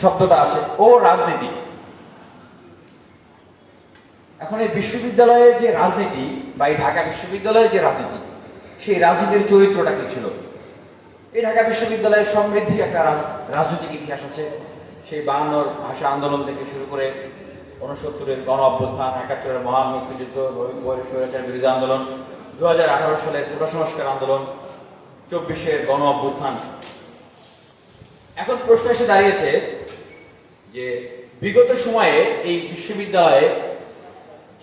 শব্দটা আছে, ও রাজনীতি। এখন এই বিশ্ববিদ্যালয়ের যে রাজনীতি বা এই ঢাকা বিশ্ববিদ্যালয়ের যে রাজনীতি, সেই রাজনীতির চরিত্রটা কি ছিল? এই ঢাকা বিশ্ববিদ্যালয়ের সমৃদ্ধি একটা রাজ- রাজনৈতিক ইতিহাস আছে। সেই বায়ান্নর ভাষা আন্দোলন থেকে শুরু করে উনসত্তরের গণ অভ্যুত্থান, একাত্তরের মহান মুক্তিযুদ্ধ স্বৈরাচার বিরোধী আন্দোলন দু হাজার আঠারো সালের পুরো সংস্কার আন্দোলন, চব্বিশের গণ অভ্যুত্থান। এখন প্রশ্ন এসে দাঁড়িয়েছে যে বিগত সময়ে এই বিশ্ববিদ্যালয়ে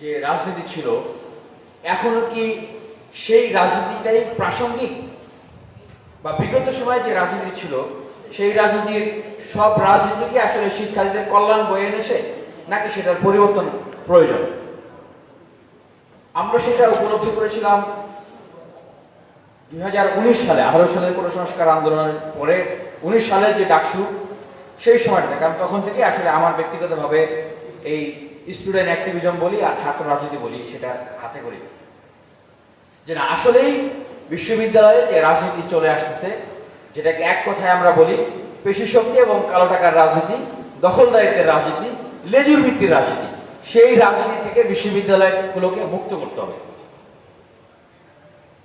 যে রাজনীতি ছিল, এখনও কি সেই রাজনীতিটাই প্রাসঙ্গিক? বা বিগত সময়ে যে রাজনীতি ছিল, সেই রাজনীতির সব রাজনীতিকে আসলে শিক্ষার্থীদের কল্যাণ বয়ে এনেছে? নাকি সেটার পরিবর্তন প্রয়োজন? আমরা সেটা উপলব্ধি করেছিলাম দু হাজার উনিশ সালে, আঠারো সালের কোনো সংস্কার আন্দোলনের পরে। উনিশ সালের যে ডাকসু সেই সময়টা কারণ তখন থেকে আসলে আমার ব্যক্তিগতভাবে এই স্টুডেন্ট অ্যাক্টিভিজম বলি আর ছাত্র রাজনীতি বলি সেটা হাতে করি। যে না, আসলেই বিশ্ববিদ্যালয়ে যে রাজনীতি চলে আসতেছে, যেটাকে এক কথায় আমরা বলি পেশি শক্তি এবং কালো টাকার রাজনীতি, দখলদারিত্বের রাজনীতি, লেজুর ভিত্তির রাজনীতি, সেই রাজনীতি থেকে বিশ্ববিদ্যালয়গুলোকে মুক্ত করতে হবে।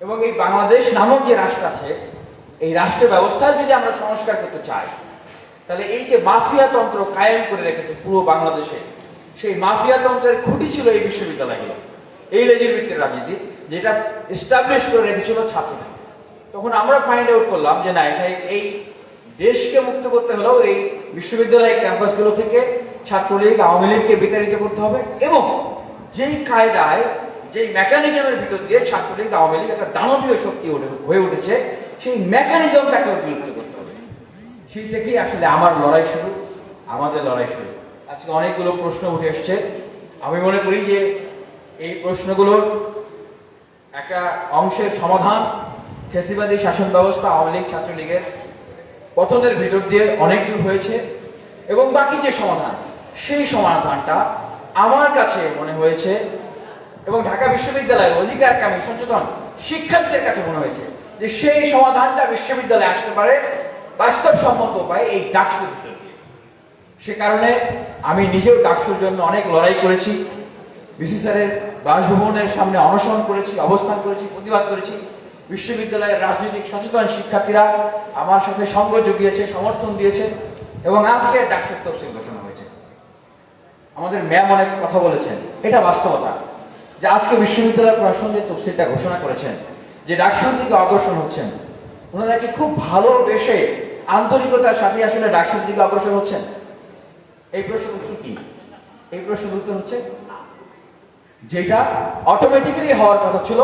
এবং এই বাংলাদেশ নামক যে রাষ্ট্র আছে, এই রাষ্ট্র ব্যবস্থায় যদি আমরা সংস্কার করতে চাই তাহলে এই যে মাফিয়া তন্ত্র কায়েম করে রেখেছে পুরো বাংলাদেশে, সেই মাফিয়া তন্ত্রের খুঁটি ছিল এই বিশ্ববিদ্যালয়গুলো। এই লেজের ভিত্তির রাজনীতি, যেটা এস্টাবলিশ করে রেখেছিল ছাত্রদের তখন আমরা ফাইন্ড আউট করলাম যে না এটা এই দেশকে মুক্ত করতে হলেও এই বিশ্ববিদ্যালয়ের ক্যাম্পাসগুলো থেকে ছাত্রলীগ, আওয়ামী লীগকে বিতাড়িত করতে হবে এবং যেই কায়দায়, যেই মেকানিজমের ভিতর দিয়ে ছাত্রলীগ, আওয়ামী লীগ একটা দানবীয় শক্তি হয়ে উঠেছে, সেই মেকানিজমটাকে বিলুপ্ত করতে হবে। সেই থেকেই আসলে আমার লড়াই শুরু, আমাদের লড়াই শুরু। আজকে অনেকগুলো প্রশ্ন উঠে এসছে। আমি মনে করি যে এই প্রশ্নগুলোর একটা অংশের সমাধান ফেসিবাদী শাসন ব্যবস্থা, আওয়ামী লীগ, ছাত্রলীগের পতনের ভিতর দিয়ে অনেক দূর হয়েছে এবং বাকি যে সমাধান, সেই সমাধানটা আমার কাছে মনে হয়েছে এবং ঢাকা বিশ্ববিদ্যালয়ের অধিকারকামী সচেতন শিক্ষার্থীদের কাছে মনে হয়েছে যে সেই সমাধানটা বিশ্ববিদ্যালয়ে আসতে পারে। বাস্তবসম্মত উপায়ে এই ডাকসুর ভিতর দিয়ে। সে কারণে আমি নিজেও ডাকসুর জন্য অনেক লড়াই করেছি। বিসি স্যারের বাসভবনের সামনে অনশন করেছি, অবস্থান করেছি, প্রতিবাদ করেছি। বিশ্ববিদ্যালয়ের রাজনৈতিক সচেতন শিক্ষার্থীরা আমার সাথে সঙ্গ জুগিয়েছে, সমর্থন দিয়েছে এবং আজকে ডাকসুর তফসিল ঘোষণা হয়েছে। আমাদের ম্যাম অনেক কথা বলেছেন। এটা বাস্তবতা যে আজকে বিশ্ববিদ্যালয় প্রশাসন যে তফসিলটা ঘোষণা করেছেন, যে ডাকসুর দিকে অগ্রসর হচ্ছেন, ওনারা কি খুব ভালোবেসে আন্তরিকতার সাথে আসলে ডাকসুর দিকে অগ্রসর হচ্ছেন? এই প্রশ্নের উত্তর কি? এই প্রশ্নের উত্তর হচ্ছে, যেটা অটোমেটিক্যালি হওয়ার কথা ছিল,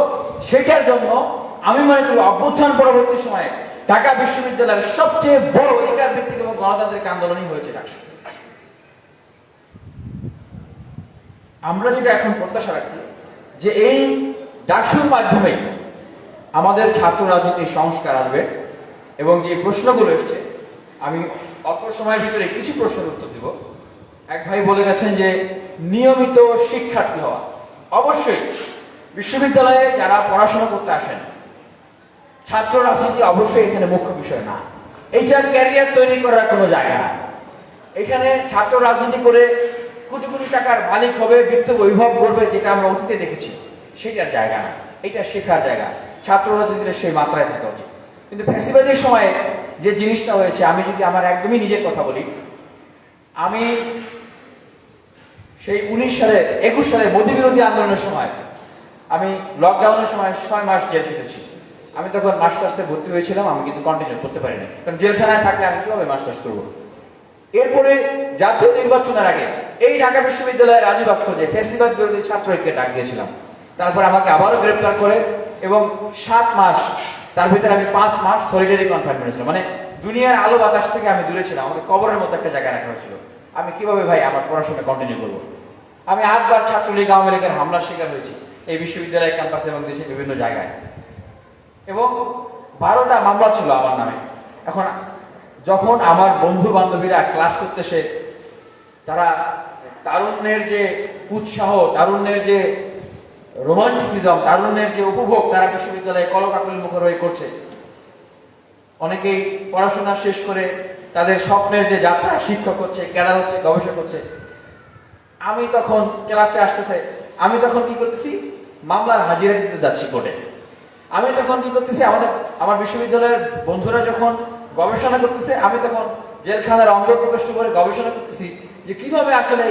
সেটার জন্য আমি মনে করি অভ্যুত্থান পরবর্তী সময়ে ঢাকা বিশ্ববিদ্যালয়ের সবচেয়ে বড় অধিকার ভিত্তিক এবং গণতান্ত্রিক আন্দোলনই হয়েছে ডাকসু আমরা যেটা এখন প্রত্যাশা রাখছি, যে এই ডাকসুর মাধ্যমে আমাদের ছাত্র রাজনীতির সংস্কার আসবে। এবং যে প্রশ্নগুলো এসছে। আমি অল্প সময়ের ভিতরে কিছু প্রশ্নের উত্তর দিব। এক ভাই বলে গেছেন যে, নিয়মিত শিক্ষার্থী হওয়া। অবশ্যই, বিশ্ববিদ্যালয়ে যারা পড়াশোনা করতে আসেন ছাত্র রাজনীতি অবশ্যই এখানে মুখ্য বিষয় না। এইটার ক্যারিয়ার তৈরি করার কোনো জায়গা না এখানে ছাত্র রাজনীতি করে কোটি কোটি টাকার মালিক হবে, বৃত্ত বৈভব করবে যেটা আমরা অতীতে দেখেছি। সেটার জায়গা না। এটা শেখার জায়গা। ছাত্র রাজনীতির সেই মাত্রায় থাকা উচিত। কিন্তু ফ্যাসিবাদের সময়ে যে জিনিসটা হয়েছে, আমি যদি আমার একদমই নিজের কথা বলি, আমি সেই উনিশ সালে, একুশ সালে মোদী বিরোধী আন্দোলনের সময়, আমি লকডাউনের সময় ছয় মাস জেল খেটেছি। আমি তখন মাস্টার্সে ভর্তি হয়েছিলাম, আমি কিন্তু কন্টিনিউ করতে পারিনি। কারণ জেলখানায় থাকলে আমি কীভাবে মাস্টার্স করব? এরপরে জাতীয় নির্বাচনের আগে, এই ঢাকা বিশ্ববিদ্যালয়ের রাজীব ভাস্কর্যে ফেস্টিভাল বিরোধী ছাত্র ঐক্যে ডাক দিয়েছিলাম। তারপর আমাকে আবারও গ্রেপ্তার করে এবং সাত মাস তার ভিতরে আমি পাঁচ মাস সলিডারি কনফাইনমেন্ট ছিলাম। মানে দুনিয়ার আলো বাতাস থেকে আমি দূরে ছিলাম, আমাকে কবরের মতো একটা জায়গায় রাখা হয়েছিল। আমি কীভাবে ভাই আমার পড়াশোনা কন্টিনিউ করব? আমি আটবার ছাত্রলীগ, আওয়ামী লীগের হামলার শিকার হয়েছি এই বিশ্ববিদ্যালয় ক্যাম্পাসে এবং দেশের বিভিন্ন জায়গায়। এবং বারোটা মামলা ছিল আমার নামে। এখন যখন আমার বন্ধু বান্ধবীরা ক্লাস করতে সে তারা তারুণ্যের যে উৎসাহ, তারুণ্যের যে রোমান্টিসিজম তারুণ্যের যে উপভোগ তারা বিশ্ববিদ্যালয়ে কলকাকলির মুখর হয়ে করছে। অনেকেই পড়াশোনা শেষ করে তাদের স্বপ্নের যে যাত্রা শিক্ষক হচ্ছে, ক্যাডার হচ্ছে, গবেষক হচ্ছে। আমি তখন ক্লাসে আসতেছে, আমি তখন কি করতেছি? মামলার হাজিরা দিতে যাচ্ছি কোর্টে। আমি তখন কি করতেছি? আমাদের, আমার বিশ্ববিদ্যালয়ের বন্ধুরা যখন গবেষণা করতেছে, আমি তখন জেলখানার অঙ্গ প্রকাশ করে গবেষণা করতেছি যে কীভাবে আসলে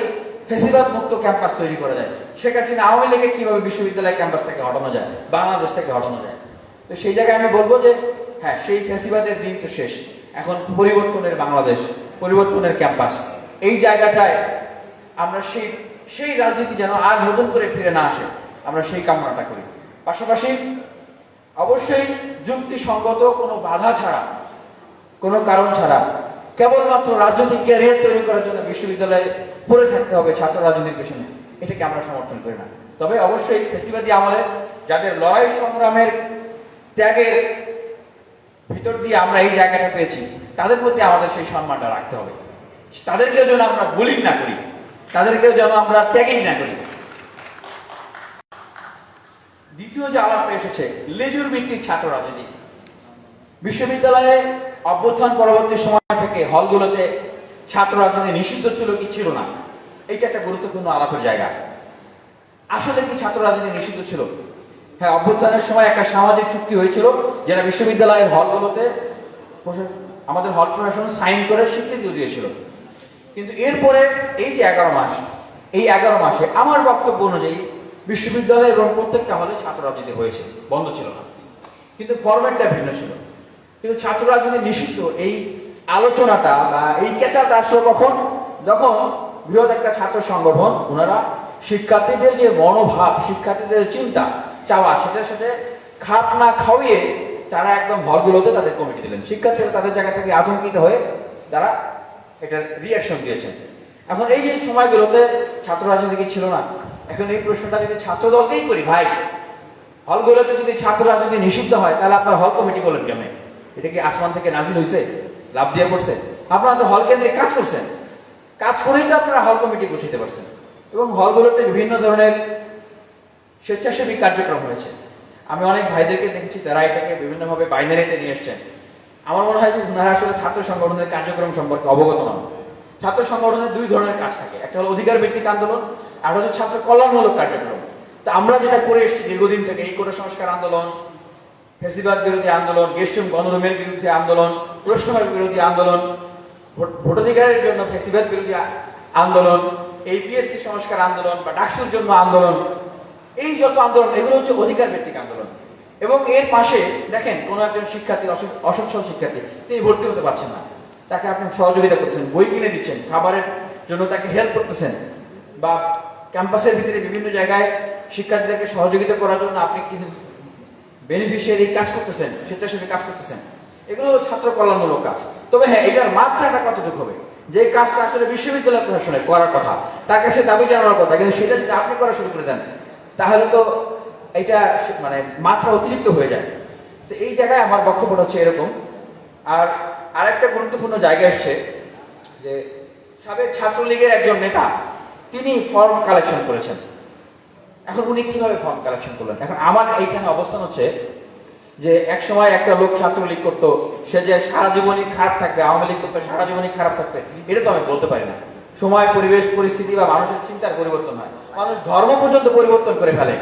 ফেসিবাদ মুক্ত ক্যাম্পাস তৈরি করা যায়। শেখ হাসিনা আওয়ামী লীগে কীভাবে বিশ্ববিদ্যালয় ক্যাম্পাস থেকে হটানো যায়? বাংলাদেশ থেকে হটানো যায়। তো সেই জায়গায় আমি বলব যে হ্যাঁ সেই ফেসিবাদের দিন তো শেষ। এখন পরিবর্তনের বাংলাদেশ, পরিবর্তনের ক্যাম্পাস। এই জায়গাটায় আমরা সেই সেই রাজনীতি যেন আর নতুন করে ফিরে না আসে, আমরা সেই কামনাটা করি। পাশাপাশি অবশ্যই যুক্তিসঙ্গত কোনো বাধা ছাড়া, কোনো কারণ ছাড়া কেবলমাত্র রাজনৈতিক ক্যারিয়ার তৈরি করার জন্য বিশ্ববিদ্যালয়ে পড়ে থাকতে হবে ছাত্র রাজনীতির পেছনে। এটাকে আমরা সমর্থন করি না। তবে অবশ্যই ফেসিবাদী আমলে যাদের লড়াই সংগ্রামের ত্যাগের ভিতর দিয়ে আমরা এই জায়গাটা পেয়েছি, তাদের প্রতি আমাদের সেই সম্মানটা রাখতে হবে। তাদেরকে যেন আমরা বুলিং না করি তাদেরকে যেন আমরা ত্যাগই না করি। দ্বিতীয় যে আলাপ এসেছে, লেজুর ভিত্তিক ছাত্র রাজনীতি। বিশ্ববিদ্যালয়ে অভ্যুত্থান পরবর্তী সময় থেকে হলগুলোতে ছাত্র রাজনীতি নিষিদ্ধ ছিল কি ছিল না, এইটা একটা গুরুত্বপূর্ণ আলাপের জায়গা। আসলে কি ছাত্র রাজনীতি নিষিদ্ধ ছিল? হ্যাঁ অভ্যুত্থানের সময় একটা সামাজিক চুক্তি হয়েছিল যেটা বিশ্ববিদ্যালয়ের হলগুলোতে আমাদের হল প্রশাসন সাইন করে স্বীকৃতিও দিয়েছিল। কিন্তু এরপরে এই যে এগারো মাস, এই এগারো মাসে আমার বক্তব্য অনুযায়ী বিশ্ববিদ্যালয় এবং প্রত্যেকটা হলে ছাত্র রাজনীতি হয়েছে, বন্ধ ছিল না। কিন্তু ফরম্যাটটা ভিন্ন ছিল। কিন্তু ছাত্র রাজনীতি নিষিদ্ধ, এই আলোচনাটা বা এই কেঁচাটা আসলো কখন? যখন বৃহৎ একটা ছাত্র সংগঠন, ওনারা শিক্ষার্থীদের যে মনোভাব, শিক্ষার্থীদের চিন্তা, চাওয়া, সেটার সাথে খাপ না খাওয়িয়ে তারা একদম হলগুলোতে তাদের কমিটি দিলেন। শিক্ষার্থীরা তাদের জায়গা থেকে আতঙ্কিত হয়ে তারা এটার রিয়াকশন দিয়েছেন। এখন এই যে সময়গুলোতে ছাত্র রাজনীতি ছিল না? এখন এই প্রশ্নটা যদি ছাত্র দলকেই করি, ভাই হলগুলোতে যদি ছাত্র রাজনীতি নিষিদ্ধ হয়, তাহলে আপনার হল কমিটি করলেন কেমন? এটা কি আসমান থেকে নাজিল হয়েছে লাভ দিয়ে পড়ছে? আপনারা তো হল কেন্দ্রে কাজ করছেন। কাজ করেই তো আপনারা হল কমিটি গুছিতে পারছেন। এবং হলগুলোতে বিভিন্ন ধরনের স্বেচ্ছাসেবী কার্যক্রম হয়েছে। আমি অনেক ভাইদেরকে দেখেছি, তারা এটাকে বিভিন্নভাবে বাইনারিতে নিয়ে এসছেন আমার মনে হয় যে ওনারা আসলে ছাত্র সংগঠনের কার্যক্রম সম্পর্কে অবগত নন। ছাত্র সংগঠনের দুই ধরনের কাজ থাকে। একটা হলো অধিকার ভিত্তিক আন্দোলন, আর হচ্ছে ছাত্র কল্যাণমূলক কার্যক্রম। তা আমরা যেটা করে এসেছি দীর্ঘদিন থেকে এই কোটা সংস্কার আন্দোলন ফেসিবাদ বিরোধী আন্দোলন, গেস্টম গণরুমের বিরুদ্ধে আন্দোলন প্রশ্নভাব বিরোধী আন্দোলন, ভোট- ভোটাধিকারের জন্য ফেসিবাদ বিরোধী আন্দোলন, এই সংস্কার আন্দোলন বা ডাকসুর জন্য আন্দোলন, এই যত আন্দোলন, এগুলো হচ্ছে অধিকার ভিত্তিক আন্দোলন। এবং এর পাশে দেখেন, কোনো একজন শিক্ষার্থী অস- অসচ্ছল শিক্ষার্থী, তিনি ভর্তি হতে পারছেন না। তাকে আপনি সহযোগিতা করছেন, বই কিনে দিচ্ছেন, খাবারের জন্য তাকে হেল্প করতেছেন, বা ক্যাম্পাসের ভিতরে বিভিন্ন জায়গায় শিক্ষার্থীদেরকে সহযোগিতা করার জন্য আপনি কিন্তু বেনিফিশিয়ারি কাজ করতেছেন, স্বেচ্ছাসেবী কাজ করতেছেন। এগুলো হলো ছাত্র কল্যাণমূলক কাজ। তবে হ্যাঁ এটার মাত্রাটা কতটুকু হবে? যে কাজটা আসলে বিশ্ববিদ্যালয় প্রশাসনের করার কথা, তার কাছে দাবি জানানোর কথা, কিন্তু সেটা যদি আপনি করা শুরু করে দেন, তাহলে তো এটা মানে মাত্রা অতিরিক্ত হয়ে যায়। তো এই জায়গায় আমার বক্তব্যটা হচ্ছে এরকম। আর আরেকটা গুরুত্বপূর্ণ জায়গা এসছে, যে সাবেক ছাত্রলীগের একজন নেতা, তিনি ফর্ম কালেকশন করেছেন। এখন উনি কীভাবে ফর্ম কালেকশন করলেন? এখন আমার এইখানে অবস্থান হচ্ছে যে এক সময় একটা লোক ছাত্রলীগ করতো, সে যে সারা জীবনই খারাপ থাকবে, আওয়ামী লীগ করতো, সারা জীবনই খারাপ থাকবে, এটা তো আমি বলতে পারি না। সময়, পরিবেশ, পরিস্থিতি বা মানুষের চিন্তার পরিবর্তন হয়। মানুষ ধর্ম পর্যন্ত পরিবর্তন করে ফেলে।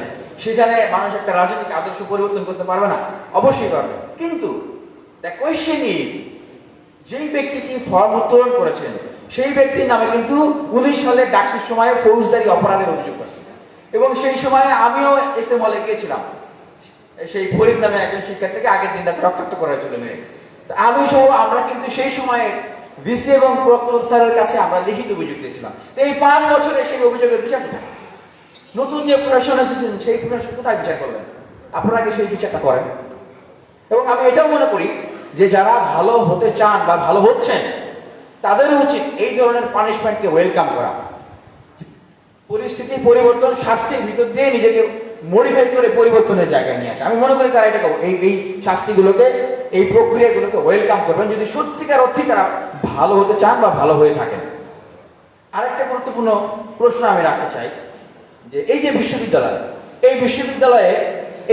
সেখানে মানুষ একটা রাজনৈতিক আদর্শ পরিবর্তন করতে পারবে না। অবশ্যই পারবে। কিন্তু যেই ব্যক্তিটি ফর্ম উত্তোলন করেছেন, সেই ব্যক্তির নামে কিন্তু উনিশ সালের ডাকসুর সময় ফৌজদারি অপরাধের অভিযোগ করছে এবং সেই সময় আমিও ইস্তেম হলে গিয়েছিলাম। সেই ফরিদ নামে একজন শিক্ষার্থীকে আগের দিন রাতে রক্তাক্ত করা হয়েছিল তা আমি সহ আমরা কিন্তু সেই সময়ে ভিসি এবং প্রক্টর স্যারের কাছে আমরা লিখিত অভিযোগ দিয়েছিলাম। তো এই পাঁচ বছরে সেই অভিযোগের বিচার কোথায়? নতুন যে প্রশাসন এসেছেন সেই প্রশাসন কোথায় বিচার করবেন আপনারা কি সেই বিচারটা করেন? এবং আমি এটাও মনে করি যে যারা ভালো হতে চান বা ভালো হচ্ছেন, তাদের উচিত এই ধরনের পানিশমেন্টকে ওয়েলকাম করা। পরিস্থিতি পরিবর্তন, শাস্তির ভিতর দিয়ে নিজেকে মডিফাই করে পরিবর্তনের জায়গায় নিয়ে আসে। আমি মনে করি তারা এটা এই এই শাস্তিগুলোকে, এই প্রক্রিয়াগুলোকে ওয়েলকাম করবেন। যদি সত্যিকার অর্থে তারা ভালো হতে চান বা ভালো হয়ে থাকেন। আরেকটা গুরুত্বপূর্ণ প্রশ্ন আমি রাখতে চাই, যে এই যে বিশ্ববিদ্যালয়, এই বিশ্ববিদ্যালয়ে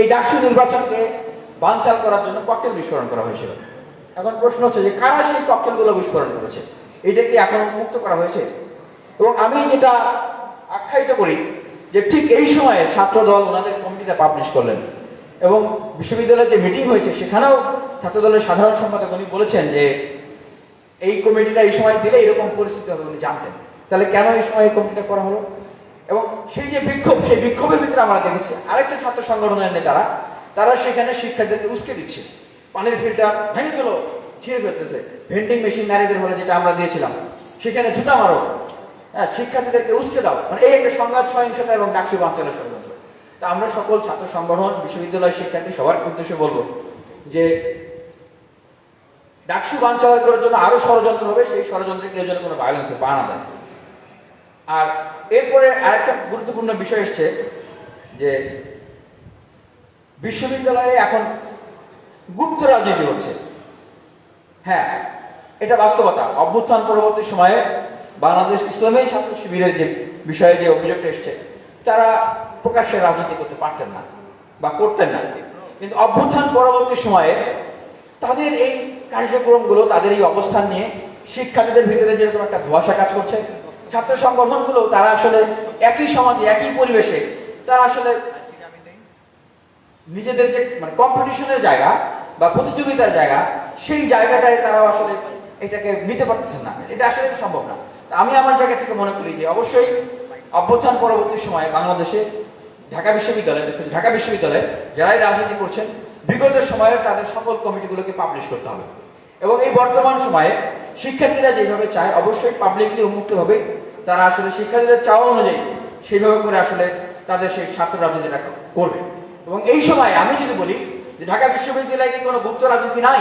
এই ডাকসু নির্বাচনকে বানচাল করার জন্য ককটেল বিস্ফোরণ করা হয়েছিল। এখন প্রশ্ন হচ্ছে যে কারা সেই ককটেলগুলো বিস্ফোরণ করেছে? এটা কি এখনও মুক্ত করা হয়েছে? এবং আমি যেটা আখ্যায়িত করি যে ঠিক এই সময়ে ছাত্র দল ওনাদের কমিটিটা পাবলিশ করলেন। এবং বিশ্ববিদ্যালয়ে যে মিটিং হয়েছে, সেখানেও ছাত্র দলের সাধারণ সম্পাদক উনি বলেছেন যে, এই কমিটিটা এই সময় দিলে এরকম পরিস্থিতি হবে উনি জানতেন। তাহলে কেন এই সময় এই কমিটিটা করা হলো? এবং সেই যে বিক্ষোভ, সেই বিক্ষোভের ভিতরে আমরা দেখেছি আরেকটা ছাত্র সংগঠনের নেতারা, তারা সেখানে শিক্ষার্থীদেরকে উস্কে দিচ্ছে। পানির ফিল্টার ভেঙে গেল ছিঁড়ে ফেলতেছে। ভেন্ডিং মেশিন নারীদের হলে যেটা আমরা দিয়েছিলাম, সেখানে জুতা মারো হ্যাঁ শিক্ষার্থীদেরকে উস্কে দাও। মানে এই একটা সংঘাত, সহিংসতা এবং ডাকসু বাঞ্চলের ষড়যন্ত্র। তা আমরা সকল ছাত্র সংগঠন, বিশ্ববিদ্যালয় শিক্ষার্থী সবার উদ্দেশ্যে বলব যে ডাকসু বাঞ্চল করার জন্য আরও ষড়যন্ত্র হবে, সেই ষড়যন্ত্রে কেউ যেন কোনো ভায়োলেন্সে পা না দেয়। আর এরপরে আরেকটা গুরুত্বপূর্ণ বিষয় এসছে যে বিশ্ববিদ্যালয়ে এখন গুপ্ত রাজনীতি হচ্ছে। হ্যাঁ এটা বাস্তবতা। অভ্যুত্থান পরবর্তী সময়ে বাংলাদেশ ইসলামী ছাত্র শিবিরের যে বিষয়ে যে অভিযোগটা এসছে, তারা প্রকাশ্যে রাজনীতি করতে পারতেন না বা করতেন না। কিন্তু অভ্যুত্থান পরবর্তী সময়ে তাদের এই কার্যক্রমগুলো, তাদের এই অবস্থান নিয়ে শিক্ষার্থীদের ভিতরে যেরকম একটা ধোয়াশা কাজ করছে, ছাত্র সংগঠনগুলো তারা আসলে একই সমাজে, একই পরিবেশে, তারা আসলে নিজেদের যে মানে কম্পিটিশনের জায়গা বা প্রতিযোগিতার জায়গা, সেই জায়গাটায় তারা আসলে এটাকে নিতে পারতেছেন না। এটা আসলে সম্ভব না। আমি আমার জায়গা থেকে মনে করি যে অবশ্যই অভ্যুত্থান পরবর্তী সময়ে বাংলাদেশে ঢাকা বিশ্ববিদ্যালয় দুঃখিত, ঢাকা বিশ্ববিদ্যালয়ে যারাই রাজনীতি করছেন বিগত সময়ে তাদের সকল কমিটিগুলোকে পাবলিশ করতে হবে। এবং এই বর্তমান সময়ে শিক্ষার্থীরা যেভাবে চায় অবশ্যই পাবলিকলি উন্মুক্তভাবে তারা আসলে শিক্ষার্থীদের চাওয়া অনুযায়ী সেইভাবে করে আসলে তাদের সেই ছাত্র রাজনীতিটা করবে। এবং এই সময় আমি যদি বলি যে ঢাকা বিশ্ববিদ্যালয়ে কি কোনো গুপ্ত রাজনীতি নাই?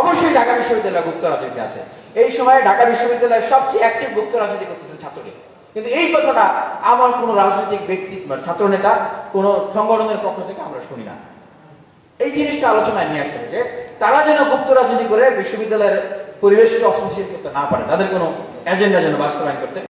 অবশ্যই ঢাকা বিশ্ববিদ্যালয়ে গুপ্ত রাজনীতি আছে। এই সময়ে ঢাকা বিশ্ববিদ্যালয়ের সবচেয়ে অ্যাক্টিভ গুপ্ত রাজনীতি করতেছে ছাত্রলীগ। কিন্তু এই কথাটা আমার কোনো রাজনৈতিক ব্যক্তি ছাত্র নেতা কোনো সংগঠনের পক্ষ থেকে আমরা শুনি না। এই জিনিসটা আলোচনায় নিয়ে আসতে যে, তারা যেন গুপ্ত রাজনীতি করে বিশ্ববিদ্যালয়ের পরিবেশকে অস্থিতিশীল করতে না পারে, তাদের কোনো এজেন্ডা যেন বাস্তবায়ন করতে